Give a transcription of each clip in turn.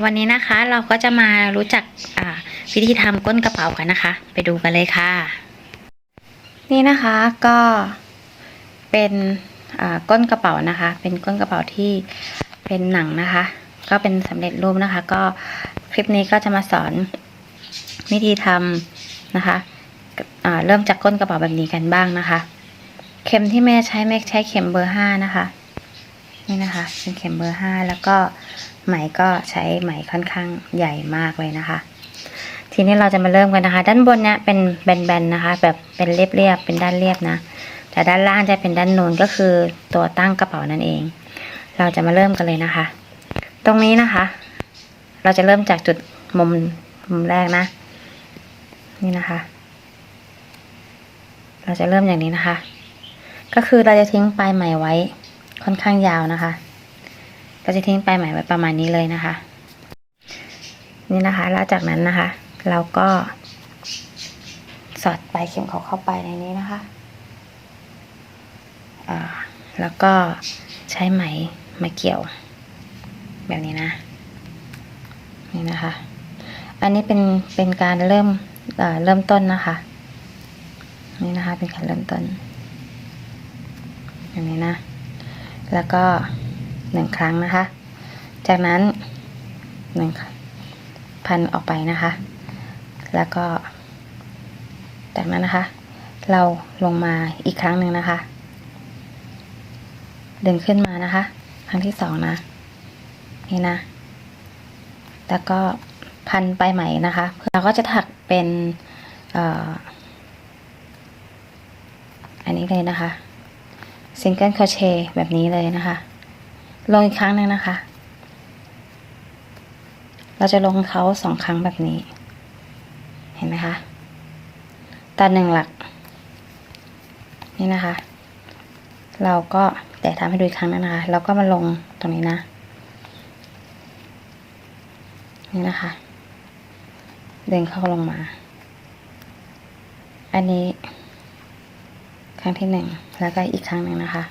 วันนี้นะคะเราก็จะมารู้จักวิธีทำก้นกระเป๋ากันนะคะ ไปดูกันเลยค่ะ นี่นะคะก็เป็นก้นกระเป๋านะคะ เป็นก้นกระเป๋าที่เป็นหนังนะคะ ก็เป็นสำเร็จรูปนะคะ ก็คลิปนี้ก็จะมาสอนวิธีทำนะคะเริ่มจากก้นกระเป๋าแบบนี้กันบ้างนะคะ เข็มที่แม่ใช้แม่ใช้เข็มเบอร์ห้านะคะ นี่นะคะเป็นเข็มเบอร์ห้าแล้วก็ ไหมก็ใช้ไหมค่อนข้างใหญ่มากเลยนะคะ ทีนี้เราจะมาเริ่มกันนะคะ ด้านบนเนี้ยเป็นแบนๆนะคะ แบบเป็นเรียบๆเป็นด้านเรียบนะ แต่ด้านล่างจะเป็นด้านนูนก็คือตัวตั้งกระเป๋านั่นเอง เราจะมาเริ่มกันเลยนะคะ ตรงนี้นะคะ เราจะเริ่มจากจุดมุมมุมแรกนะ นี่นะคะ เราจะเริ่มอย่างนี้นะคะ ก็คือเราจะทิ้งปลายไหมไว้ค่อนข้างยาวนะคะ เราจะทิ้งปลายไหมไว้ประมาณนี้เลยนะคะ นี่นะคะ แล้วจากนั้นนะคะ เราก็สอดปลายเข็มเขาเข้าไปในนี้นะคะแล้วก็ใช้ไหมมาเกี่ยว แบบนี้นะ นี่นะคะ อันนี้เป็นเป็นการเริ่มเเริ่มต้นนะคะ นี่นะคะเป็นการเริ่มต้นอย่างนี้นะ แล้วก็ หนึ่งครั้งนะคะ จากนั้นหนึ่งพันออกไปนะคะ แล้วก็ จากนั้นนะคะ เราลงมาอีกครั้งหนึ่งนะคะ ดึงขึ้นมานะคะ ครั้งที่สองนะ นี่นะ แล้วก็พันไปไหมนะคะ เราก็จะถักเป็นอันนี้เลยนะคะซิงเกิลโคเชแบบนี้เลยนะคะ ลงอีกครั้งหนึ่งนะคะ เราจะลงเขาสองครั้งแบบนี้ เห็นไหมคะ ตัดหนึ่งหลัก นี่นะคะ เราก็แต่ทำให้ดูอีกครั้งนึงนะคะ แล้วก็มาลงตรงนี้นะ นี่นะคะ ดึงเข้าลงมา อันนี้ ครั้งที่หนึ่ง แล้วก็อีกครั้งหนึ่งนะคะ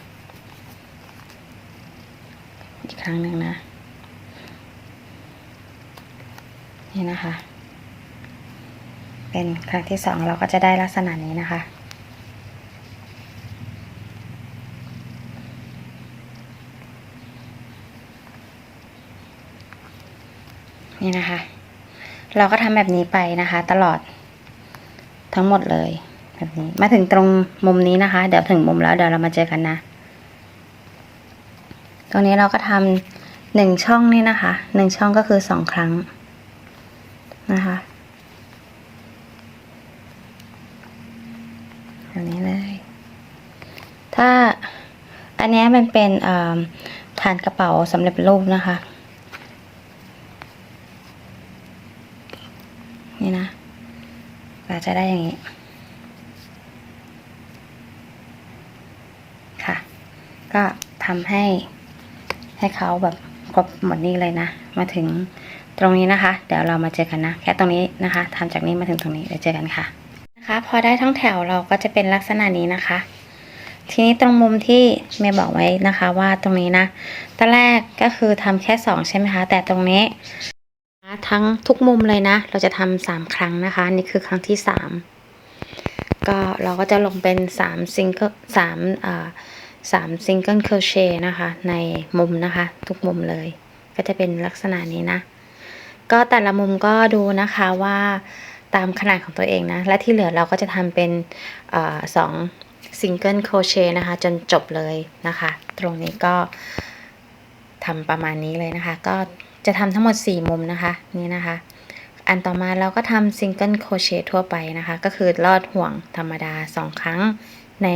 อีกครั้งหนึ่งนะ นี่นะคะ เป็นครั้งที่สองเราก็จะได้ลักษณะนี้นะคะ นี่นะคะ เราก็ทำแบบนี้ไปนะคะ ตลอดทั้งหมดเลยแบบนี้มาถึงตรงมุมนี้นะคะ เดี๋ยวถึงมุมแล้วเดี๋ยวเรามาเจอกันนะ ตรงนี้เราก็ทำหนึ่งช่องนี่นะคะหนึ่งช่องก็คือสองครั้งนะคะแบบนี้เลย ถ้าอันนี้มันเป็นฐานกระเป๋าสำเร็จรูปนะคะ นี่นะเราจะได้อย่างนี้ ค่ะ ก็ทำให้ ให้เขาแบบครบหมดนี้เลยนะ มาถึงตรงนี้นะคะ เดี๋ยวเรามาเจอกันนะ แค่ตรงนี้นะคะทำจากนี้มาถึงตรงนี้เดี๋ยวเจอกันค่ะนะคะพอได้ทั้งแถวเราก็จะเป็นลักษณะนี้นะคะ ทีนี้ตรงมุมที่เมย์บอกไว้นะคะว่าตรงนี้นะตอนแรกก็คือทำแค่สองใช่ไหมคะ แต่ตรงนี้ ทั้งทุกมุมเลยนะ เราจะทำสามครั้งนะคะ นี่คือครั้งที่สามก็เราก็จะลงเป็นสามซิงเกิลสามอ่า สามซิงเกิลเคอร์เชนะคะ ในมุมนะคะ ทุกมุมเลย ก็จะเป็นลักษณะนี้นะ ก็แต่ละมุมก็ดูนะคะว่าตามขนาดของตัวเองนะ และที่เหลือเราก็จะทำเป็นอสองซิงเกิลโคเชนะคะ จนจบเลยนะคะ ตรงนี้ก็ทำประมาณนี้เลยนะคะ ก็จะทำทั้งหมด 4 มุมนะคะนี่นะคะ อันต่อมาเราก็ทำซิงเกิลโคเชทั่วไปนะคะ ก็คือลอดห่วงธรรมดา 2 ครั้งใน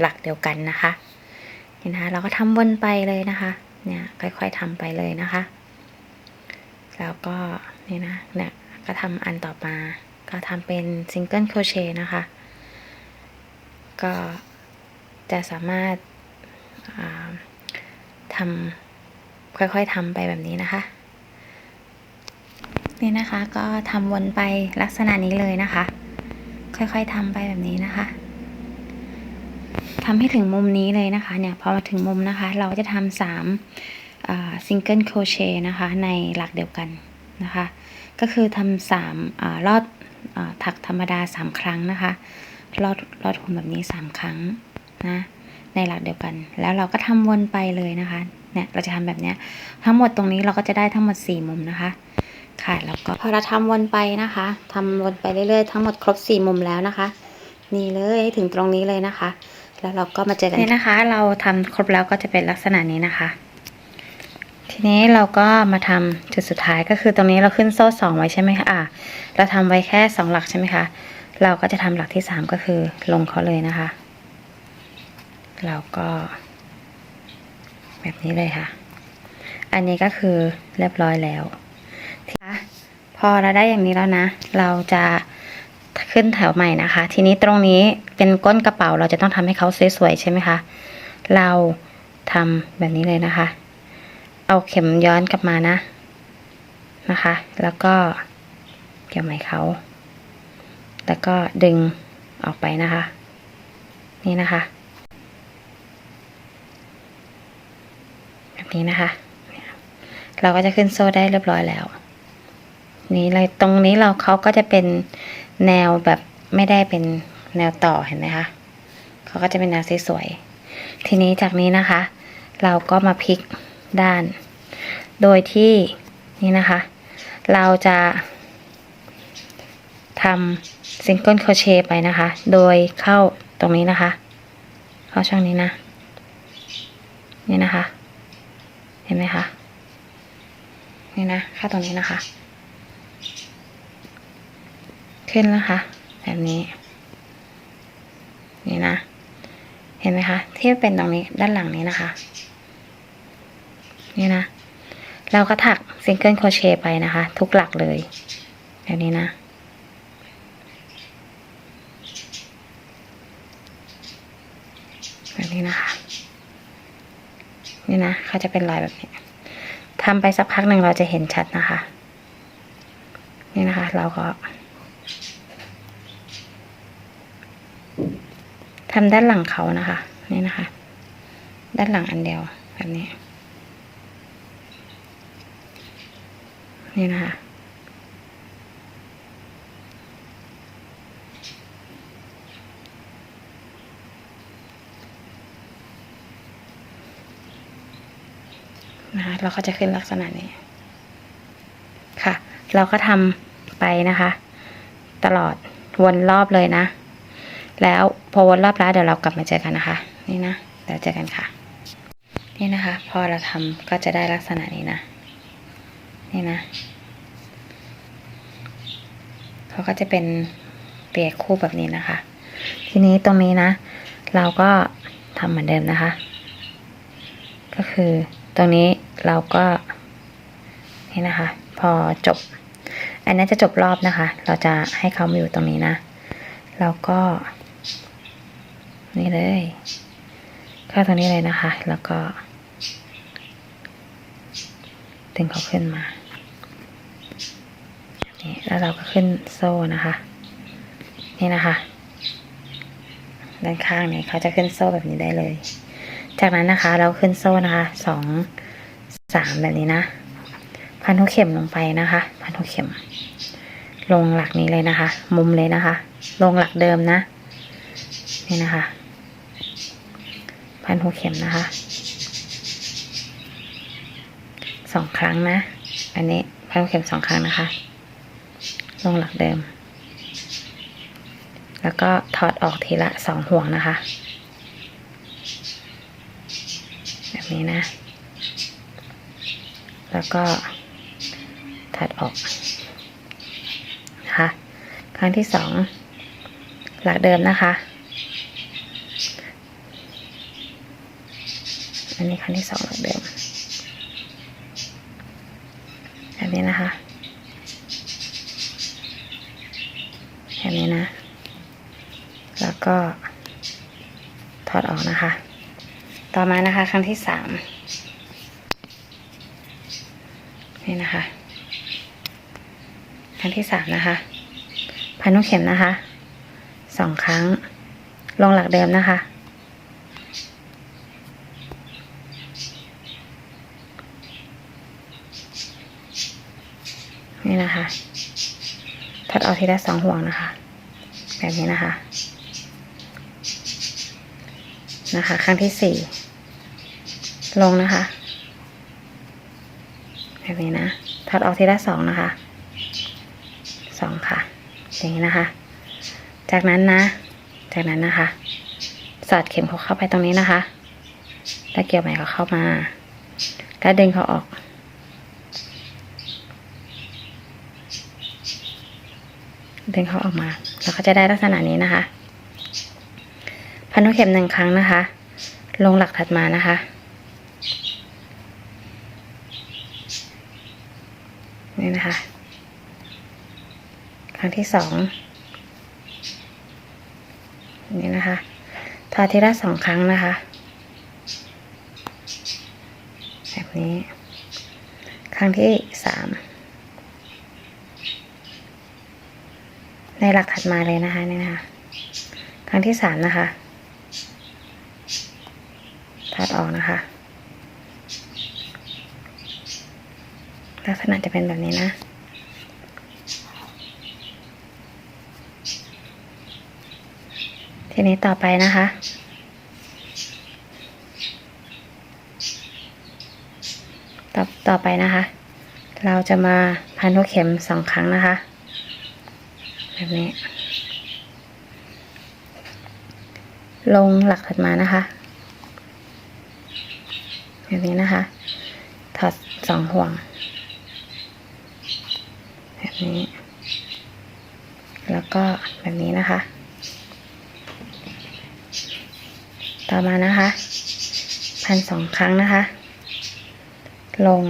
หลักเดียวกันนะคะ ห็นคะเราก็ทำวนไปเลยนะคะเนี่ยค่อยๆทำไปเลยนะคะ แล้วก็นี่นะเนี่ยก็ทำอันต่อมาก็ทำเป็นซิงเกิลโคเชนะคะ ก็จะสามารถาทำค่อยๆทำไปแบบนี้นะคะ นี่นะคะก็ทำวนไปลักษณะนี้เลยนะคะ ค่อยๆทำไปแบบนี้นะคะ ทำให้ถึงมุมนี้เลยนะคะเนี่ยพอมาถึงมุมนะคะ เราจะทำสามซิงเกิลโคเชนะคะในหลักเดียวกันนะคะ ก็คือทำสามอ่ารอดอถักธรรมดาสามครั้งนะคะรอดรอดหุ่นแบบนี้สามครั้งนะในหลักเดียวกัน แล้วเราก็ทำวนไปเลยนะคะเนี่ยเราจะทำแบบเนี้ยทั้งหมดตรงนี้เราก็จะได้ทั้งหมดสี่มุมนะคะค่ะแล้วก็พอเราทำวนไปนะคะทำวนไปเรื่อยๆทั้งหมดครบสี่มุมแล้วนะคะ นี่เลยถึงตรงนี้เลยนะคะ แล้วเราก็มาเจอกันนี่นะคะ เราทำครบแล้วก็จะเป็นลักษณะนี้นะคะ ทีนี้เราก็มาทำจุดสุดท้ายก็คือตรงนี้เราขึ้นโซ่สองไว้ใช่ไหมคะอะเราทำไว้แค่สองหลักใช่ไหมคะเราก็จะทำหลักที่สามก็คือลงเขาเลยนะคะ เราก็ แบบนี้เลยค่ะ อันนี้ก็คือเรียบร้อยแล้วค่ะพอเราได้อย่างนี้แล้วนะ เราจะขึ้นแถวใหม่นะคะ ทีนี้ตรงนี้ เป็นก้นกระเป๋าเราจะต้องทำให้เขาสวยๆใช่ไหมคะ เราทำแบบนี้เลยนะคะ เอาเข็มย้อนกลับมานะนะคะ แล้วก็เกี่ยวไหมเขาแล้วก็ดึงออกไปนะคะ นี่นะคะ แบบนี้นะคะเนี่ยเราก็จะขึ้นโซ่ได้เรียบร้อยแล้ว นี่เลยตรงนี้เราเขาก็จะเป็นแนวแบบไม่ได้เป็น แนวต่อเห็นไหมคะเขาก็จะเป็นแนวสวยๆทีนี้จากนี้นะคะ เราก็มาพลิกด้าน โดยที่นี่นะคะ เราจะทำซิงเกิลโคเชต์ไปนะคะ โดยเข้าตรงนี้นะคะ เข้าช่องนี้นะ นี่นะคะ เห็นไหมคะ นี่นะเข้าตรงนี้นะคะ ขึ้นนะคะ แบบนี้ นี่นะ เห็นไหมคะที่เป็นตรงนี้ด้านหลังนี้นะคะ นี่นะ เราก็ถักซิงเกิลโคเชต์ไปนะคะ ทุกหลักเลยแบบนี้นะแบบนี้นะคะ นี่นะเขาจะเป็นรอยแบบนี้ทำไปสักพักหนึ่งเราจะเห็นชัดนะคะ นี่นะคะ เราก็ ทำด้านหลังเขานะคะ นี่นะคะ ด้านหลังอันเดียวแบบนี้ นี่นะคะ นะคะ เราก็จะขึ้นลักษณะนี้ ค่ะ เราก็ทำไปนะคะ ตลอดวนรอบเลยนะ แล้วพอวนรอบแล้วเดี๋ยวเรากลับมาเจอกันนะคะ นี่นะเดี๋ยวเจอกันค่ะ นี่นะคะ พอเราทำก็จะได้ลักษณะนี้นะ นี่นะเขาก็จะเป็นเปียกคู่แบบนี้นะคะ ทีนี้ตรงนี้นะ เราก็ทำเหมือนเดิมนะคะ ก็คือตรงนี้เราก็นี่นะคะ พอจบ อันนี้จะจบรอบนะคะ เราจะให้เขามาอยู่ตรงนี้นะเราก็ นี่เลยเข้าตรงนี้เลยนะคะ แล้วก็ดึงเขาขึ้นมานี่แล้วเราก็ขึ้นโซ่นะคะ นี่นะคะด้านข้างเนี่ยเขาจะขึ้นโซ่แบบนี้ได้เลย จากนั้นนะคะ เราขึ้นโซ่นะคะสองสามแบบนี้นะ พันหัวเข็มลงไปนะคะ พันหัวเข็ม ลงหลักนี้เลยนะคะ มุมเลยนะคะ ลงหลักเดิมนะ นี่นะคะ พันหัวเข็มนะคะสองครั้งนะ อันนี้พันหัวเข็มสองครั้งนะคะ ลงหลักเดิม แล้วก็ถอดออกทีละสองห่วงนะคะ แบบนี้นะ แล้วก็ถัดออกนะคะ ครั้งที่สองหลักเดิมนะคะ อั นนี้ครั้งที่สองหลักเดิมแบบนี้นะคะแบบนี้นะ แล้วก็ถอดออกนะคะ ต่อมานะคะครั้งที่สามนี่นะคะครั้งที่สามนะคะ พันลูกเข็มนะคะสองครั้งลงหลักเดิมนะคะ นี่นะคะถอดออกทีละสองห่วงนะคะ แบบนี้นะคะ นะคะ ครั้งที่สี่ลงนะคะ แบบนี้นะถอดออกทีละสองนะคะสองค่ะ อย่างนี้นะคะ จากนั้นนะ จากนั้นนะคะ สอดเข็มเขาเข้าไปตรงนี้นะคะ แล้วเกี่ยวไหมเขาเข้ามา แล้วดึงเขาออก ดึงเขาออกมา แล้วก็จะได้ลักษณะนี้นะคะ พันธุเข็มหนึ่งครั้งนะคะ ลงหลักถัดมานะคะ นี่นะคะ ครั้งที่สองนี่นะคะทอทีละสองครั้งนะคะ แบบนี้ ครั้งที่สาม ในหลักถัดมาเลยนะคะนี่นะคะ ครั้งที่สามนะคะถัดออกนะคะ ลักษณะจะเป็นแบบนี้นะ ทีนี้ต่อไปนะคะต่อต่อไปนะคะ เราจะมาพันหัวเข็มสองครั้งนะคะ แบบนี้ ลงหลักถัดมานะคะ แบบนี้นะคะ ถอดสองห่วง แบบนี้ แล้วก็แบบนี้นะคะ ต่อมานะคะ พันสองครั้งนะคะ ลง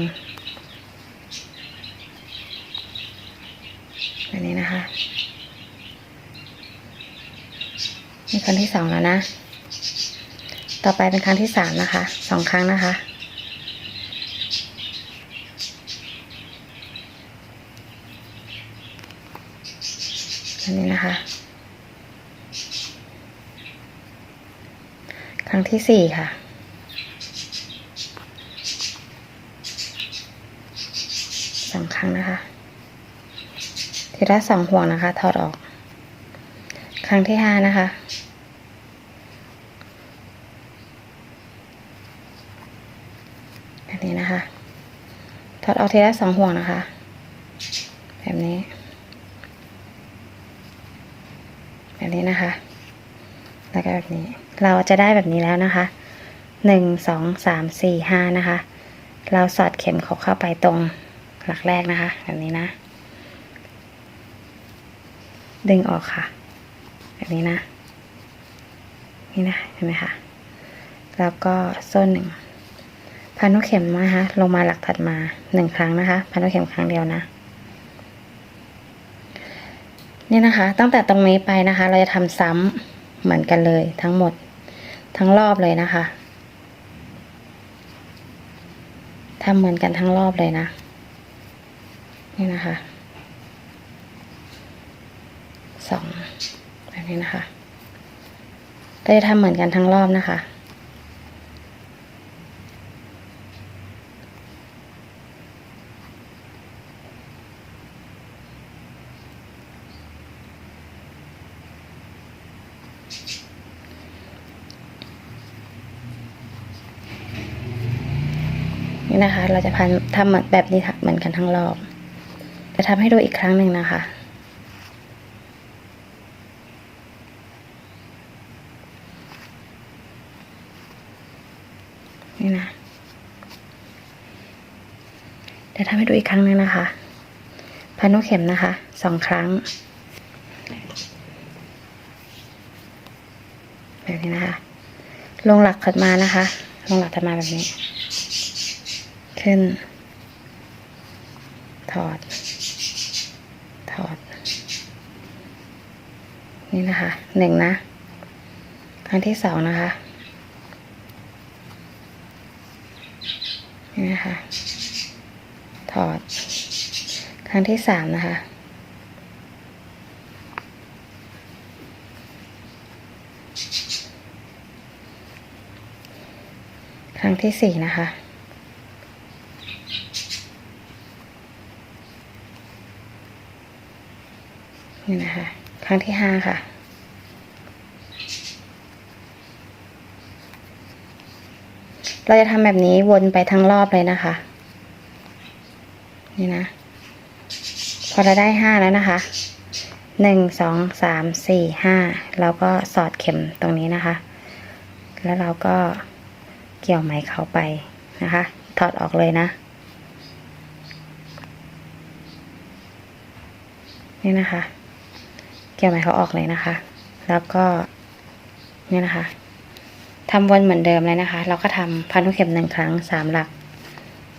แบบนี้นะคะ นี่ครั้งที่สองแล้วนะ ต่อไปเป็นครั้งที่สามนะคะ สองครั้งนะคะ อันนี้นะคะ ครั้งที่สี่ค่ะสองครั้งนะคะ ทีละสองห่วงนะคะ ถอดออก ครั้งที่ห้านะคะ แบบนี้นะคะ ถอดออกทีละสองห่วงนะคะ แบบนี้ แบบนี้นะคะ แล้วก็แบบนี้ เราจะได้แบบนี้แล้วนะคะหนึ่งสองสามสี่ห้านะคะ เราสอดเข็มเขาเข้าไปตรงหลักแรกนะคะ แบบนี้นะ ดึงออกค่ะ แบบนี้นะ นี่นะเห็นไหมคะแล้วก็โซ่หนึ่ง พันธุเข็มนะคะลงมาหลักถัดมาหนึ่งครั้งนะคะ พันธุเข็มครั้งเดียวนะ นี่นะคะ ตั้งแต่ตรงนี้ไปนะคะ เราจะทำซ้ำเหมือนกันเลยทั้งหมดทั้งรอบเลยนะคะทำเหมือนกันทั้งรอบเลยนะ นี่นะคะสองแบบนี้นะคะเราจะทำเหมือนกันทั้งรอบนะคะ นี่นะคะ เราจะพันทำแบบนี้เหมือนกันทั้งรอบ จะทำให้ดูอีกครั้งหนึ่งนะคะนี่นะจะทำให้ดูอีกครั้งหนึ่งนะคะ พันนกเข็มนะคะ สองครั้ง แบบนี้นะคะ ลงหลักขัดมานะคะ ลงหลักถัดมาแบบนี้ ขึ้นถอด ถอด นี่นะคะหนึ่งนะ ครั้งที่สองนะคะ นี่นะคะ ถอด ครั้งที่สามนะคะครั้งที่สี่นะคะ นี่นะคะ ครั้งที่ห้าค่ะ เราจะทำแบบนี้วนไปทั้งรอบเลยนะคะ นี่นะ พอเราได้ห้าแล้วนะคะหนึ่งสองสามสี่ห้าเราก็สอดเข็มตรงนี้นะคะ แล้วเราก็เกี่ยวไหมเขาไปนะคะ ถอดออกเลยนะนี่นะคะ ยวไหมเขาออกเลยนะคะ แล้วก็นี่นะคะทำวนเหมือนเดิมเลยนะคะ เราก็ทำพันธุเข็มหนึ่งครั้งสามหลัก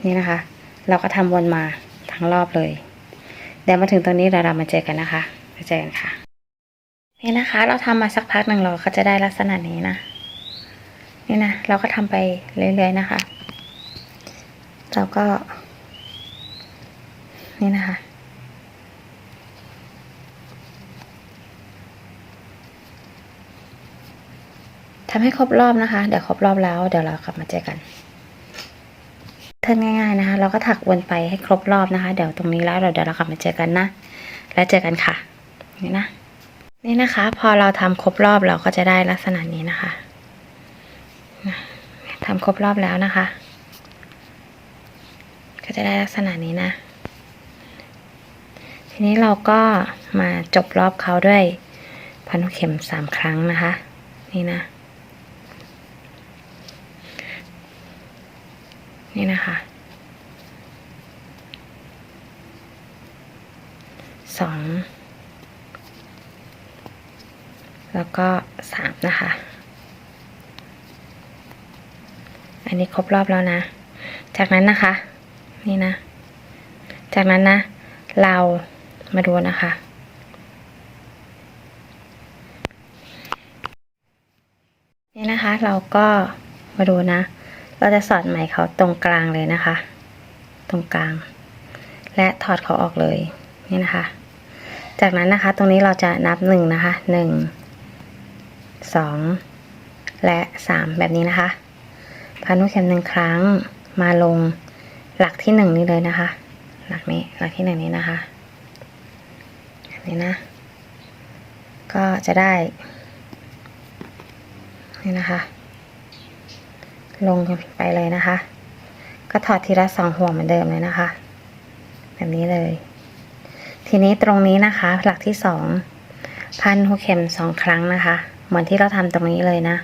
นี่นะคะ เราก็ทำวนมาทั้งรอบเลย เดี๋ยวมาถึงตรงนี้เราเรามาเจอกันนะคะมาเจอกันค่ะ นี่นะคะ เราทำมาสักพักหนึ่งเราก็จะได้ลักษณะนี้นะนี่นะเราก็ทำไปเรื่อยๆนะคะ เราก็ นี่นะคะ ทำให้ครบรอบนะคะ เดี๋ยวครบรอบแล้ว เดี๋ยวเรากลับมาเจอกันเทิร์นง่ายๆนะคะ เราก็ถักวนไปให้ครบรอบนะคะ เดี๋ยวตรงนี้แล้วเดี๋ยวเรากลับมาเจอกันนะ แล้วเจอกันค่ะ นี่นะ นี่นะคะ พอเราทำครบรอบเราก็จะได้ลักษณะนี้นะคะทำครบรอบแล้วนะคะ ก็จะได้ลักษณะนี้นะ ทีนี้เราก็มาจบรอบเขาด้วยพันเข็มสามครั้งนะคะ นี่นะ นี่นะคะ สอง แล้วก็สามนะคะ อันนี้ครบรอบแล้วนะ จากนั้นนะคะ นี่นะ จากนั้นนะ เรามาดูนะคะนี่นะคะเราก็มาดูนะ เราจะสอดไหมเขาตรงกลางเลยนะคะ ตรงกลาง และถอดเขาออกเลยนี่นะคะ จากนั้นนะคะ ตรงนี้เราจะนับหนึ่งนะคะหนึ่งสองและสามแบบนี้นะคะพันธุเข็มหนึ่งครั้งมาลงหลักที่หนึ่งนี้เลยนะคะ หลักนี้หลักที่หนึ่งนี้นะคะนี้นะ ก็จะได้นี่นะคะ ลงไปเลยนะคะ ก็ถอดทีละสองห่วงเหมือนเดิมเลยนะคะ แบบนี้เลย ทีนี้ตรงนี้นะคะ หลักที่สองพันหัวเข็มสองครั้งนะคะ เหมือนที่เราทำตรงนี้เลยนะ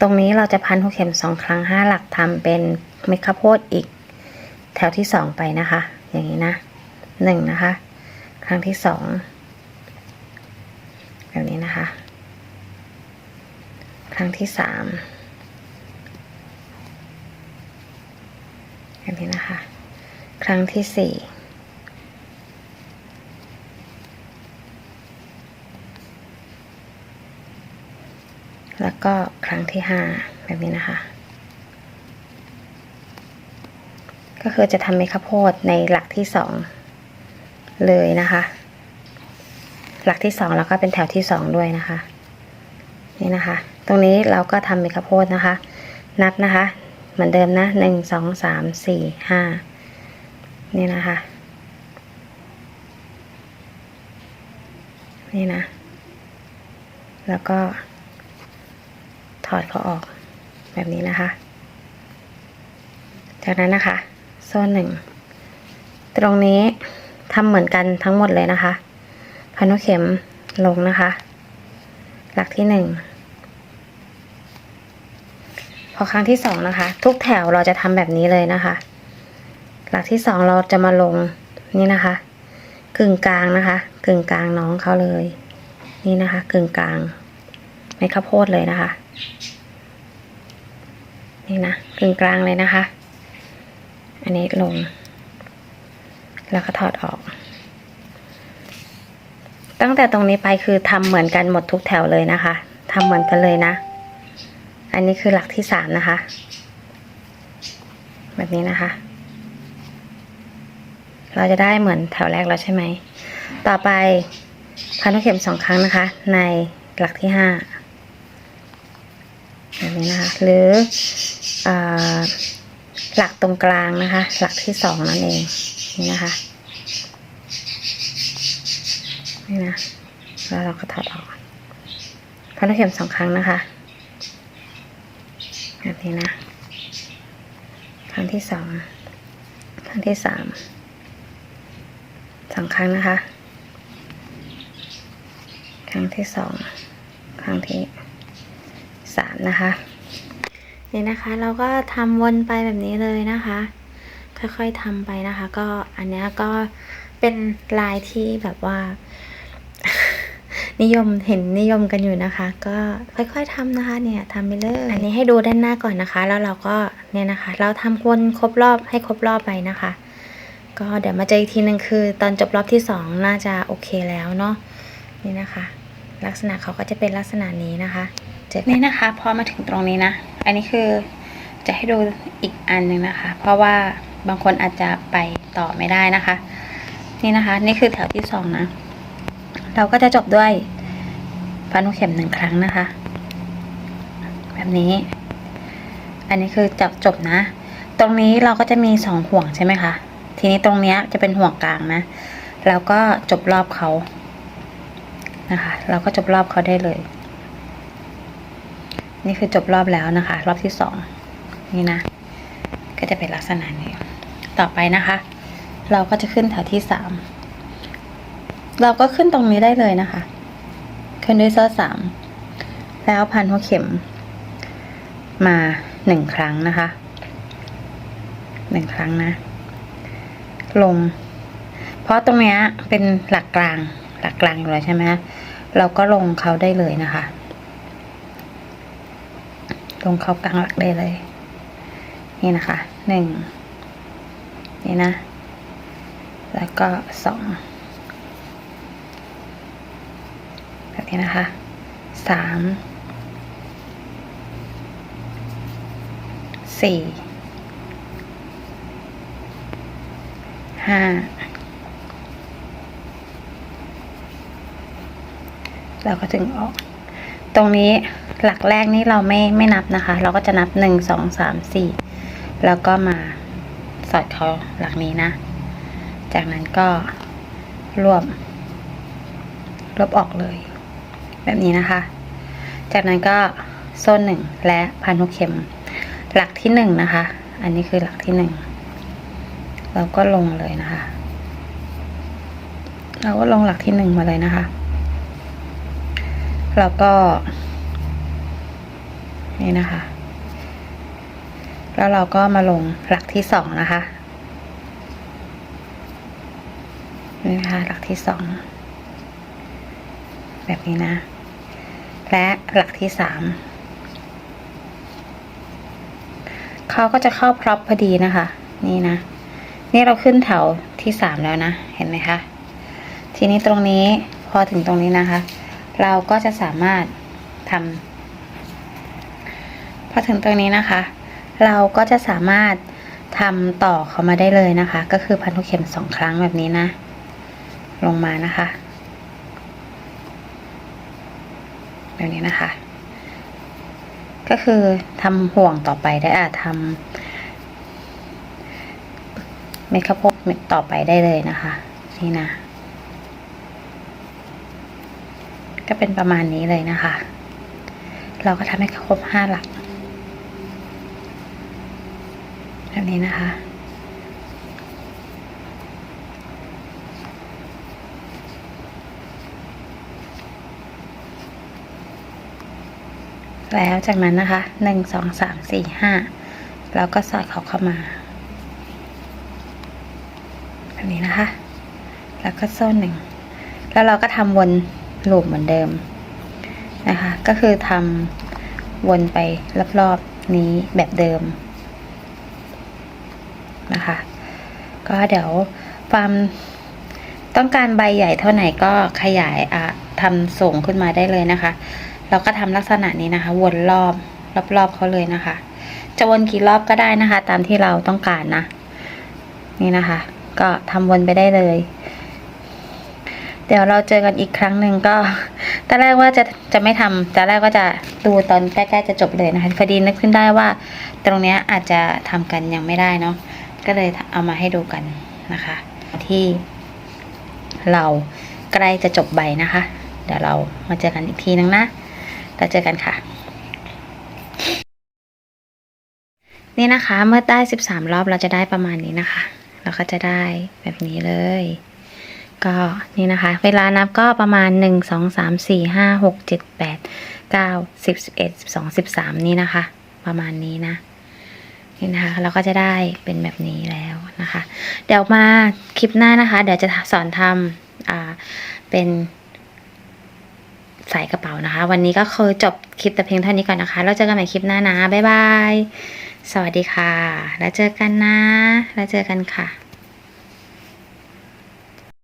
ตรงนี้เราจะพันหัวเข็มสองครั้งห้าหลักทำเป็นเม็ดข้าวโพดอีก แถวที่สองไปนะคะ อย่างนี้นะหนึ่งนะคะ ครั้งที่สองแบบนี้นะคะ ครั้งที่สาม แบบนี้นะคะ ครั้งที่สี่แล้วก็ครั้งที่ห้าแบบนี้นะคะ ก็คือจะทำเม็ดข้าวโพดในหลักที่สองเลยนะคะ หลักที่สองแล้วก็เป็นแถวที่สองด้วยนะคะ นี่นะคะ ตรงนี้เราก็ทำเม็ดข้าวโพดนะคะ นับนะคะ เหมือนเดิมนะหนึ่งสองสามสี่ห้านี่นะคะ นี่นะ แล้วก็ถอดเขาออกแบบนี้นะคะ จากนั้นนะคะ โซ่หนึ่ง ตรงนี้ทำเหมือนกันทั้งหมดเลยนะคะพันุเข็มลงนะคะ หลักที่หนึ่ง อครั้งที่สองนะคะ ทุกแถวเราจะทำแบบนี้เลยนะคะ หลักที่สองเราจะมาลงนี่นะคะ กึ่งกลางนะคะ กึ่งกลางน้องเขาเลย นี่นะคะ กึ่งกลางไม่ข้าวโพดเลยนะคะ นี่นะกึ่งกลางเลยนะคะ อันนี้ลง แล้วก็ถอดออก ตั้งแต่ตรงนี้ไปคือทำเหมือนกันหมดทุกแถวเลยนะคะทำเหมือนกันเลยนะ อันนี้คือหลักที่สามนะคะ แบบนี้นะคะ เราจะได้เหมือนแถวแรกแล้วใช่ไหม ต่อไปพันธุเข็มสองครั้งนะคะ ในหลักที่ห้าแบบนี้นะคะ หรืออหลักตรงกลางนะคะ หลักที่สองนั่นเอง นี่นะคะนนี่นะ แล้วเราก็ถอดออกพันลูกเข็มสองครั้งนะคะ แบบนี้นะ ครั้งที่สองครั้งที่สามสองครั้งนะคะ ครั้งที่สองครั้งที่สามนะคะนี่นะคะเราก็ทำวนไปแบบนี้เลยนะคะ ค่อยๆทำไปนะคะ ก็อันนี้ก็เป็นลายที่แบบว่า นิยมเห็นนิยมกันอยู่นะคะ ก็ค่อยๆทำนะคะเนี่ยทำไปเลยอันนี้ให้ดูด้านหน้าก่อนนะคะ แล้วเราก็เนี่ยนะคะ เราทำวนครบรอบให้ครบรอบไปนะคะ ก็เดี๋ยวมาเจออีกทีหนึ่งคือ ตอนจบรอบที่สองน่าจะโอเคแล้วเนาะนี่นะคะ ลักษณะเขาก็จะเป็นลักษณะนี้นะคะเจอนี่นะคะพอมาถึงตรงนี้นะ อันนี้คือจะให้ดูอีกอันหนึ่งนะคะ เพราะว่าบางคนอาจจะไปต่อไม่ได้นะคะ นี่นะคะ นี่คือแถวที่สองนะ เราก็จะจบด้วยพันหัวเข็มหนึ่งครั้งนะคะ แบบนี้ อันนี้คือจับจบนะ ตรงนี้เราก็จะมีสองห่วงใช่ไหมคะทีนี้ตรงเนี้ยจะเป็นห่วงกลางนะแล้วก็จบรอบเขานะคะ เราก็จบรอบเขาได้เลย นี่คือจบรอบแล้วนะคะ รอบที่สองนี่นะ ก็จะเป็นลักษณะนี้ ต่อไปนะคะ เราก็จะขึ้นแถวที่สาม เราก็ขึ้นตรงนี้ได้เลยนะคะ ขึ้นด้วยโซ่สามแล้วพันหัวเข็ม มาหนึ่งครั้งนะคะหนึ่งครั้งนะ ลง เพราะตรงเนี้ยเป็นหลักกลางหลักกลางอยู่แล้วใช่ไหมเราก็ลงเขาได้เลยนะคะ ลงเขากลางหลักได้เลย นี่นะคะหนึ่งนี่นะ แล้วก็สอง แบบนี้นะคะสามสี่ห้าเราก็ถึงออก ตรงนี้หลักแรกนี่เราไม่ไม่นับนะคะ เราก็จะนับหนึ่งสองสามสี่แล้วก็มาสอดเขาหลักนี้นะ จากนั้นก็รวบรวบออกเลย แบบนี้นะคะ จากนั้นก็โซ่หนึ่งและพันหุกเข็ม หลักที่หนึ่งนะคะ อันนี้คือหลักที่หนึ่งเราก็ลงเลยนะคะ เราก็ลงหลักที่หนึ่งมาเลยนะคะ แล้วก็ นี่นะคะ แล้วเราก็มาลงหลักที่สองนะคะ นี่นะคะหลักที่สอง แบบนี้นะ และหลักที่สามเขาก็จะเข้าพร็อพพอดีนะคะ นี่นะ นี่เราขึ้นแถวที่สามแล้วนะ เห็นไหมคะ ทีนี้ตรงนี้พอถึงตรงนี้นะคะ เราก็จะสามารถทำพอถึงตรงนี้นะคะ เราก็จะสามารถทำต่อเขามาได้เลยนะคะ ก็คือพันธุกเข็มสองครั้งแบบนี้นะ ลงมานะคะ แบบนี้นะคะ ก็คือทำห่วงต่อไปได้อาจทำเม็ดข้าวโพดเม็ดต่อไปได้เลยนะคะ นี่นะ ก็เป็นประมาณนี้เลยนะคะ เราก็ทำให้ครบห้าหลักแบบนี้นะคะ แล้วจากนั้นนะคะหนึ่งสองสามสี่ห้าแล้วก็สอดเขาเข้ามาแบบนี้นะคะ แล้วก็โซ่หนึ่ง แล้วเราก็ทำวนลูปเหมือนเดิมนะคะ ก็คือทำวนไปรอบๆนี้แบบเดิมนะคะ ก็เดี๋ยวความต้องการใบใหญ่เท่าไหร่ก็ขยายอะทำสูงขึ้นมาได้เลยนะคะ เราก็ทำลักษณะนี้นะคะ วนรอบรอบๆเขาเลยนะคะ จะวนกี่รอบก็ได้นะคะ ตามที่เราต้องการนะ นี่นะคะ ก็ทำวนไปได้เลย เดี๋ยวเราเจอกันอีกครั้งหนึ่งก็ตอนแรกว่าจะจะไม่ทำตอนแรกก็จะดูตอนใกล้ๆจะจบเลยนะคะพอดีนึกขึ้นได้ว่า ตรงเนี้ยอาจจะทำกันยังไม่ได้เนาะก็เลยเอามาให้ดูกันนะคะ ที่เราใกล้จะจบใบนะคะ เดี๋ยวเรามาเจอกันอีกทีนึงนะ แล้วเจอกันค่ะ นี่นะคะ เมื่อได้ 13 รอบเราจะได้ประมาณนี้นะคะ เราก็จะได้แบบนี้เลย ก็นี่นะคะ เวลานับก็ประมาณ 1 2 3 4 5 6 7 8 9 10 11 12 13 นี่นะคะ ประมาณนี้นะนี่นะคะเราก็จะได้เป็นแบบนี้แล้วนะคะ เดี๋ยวมาคลิปหน้านะคะ เดี๋ยวจะสอนทำอ่าเป็น ใส่กระเป๋านะคะ วันนี้ก็คือจบคลิปแต่เพียงเท่านี้ก่อนนะคะแล้วเจอกันใหม่คลิปหน้านะ บ๊ายบาย สวัสดีค่ะ แล้วเจอกันนะ แล้วเจอกันค่ะ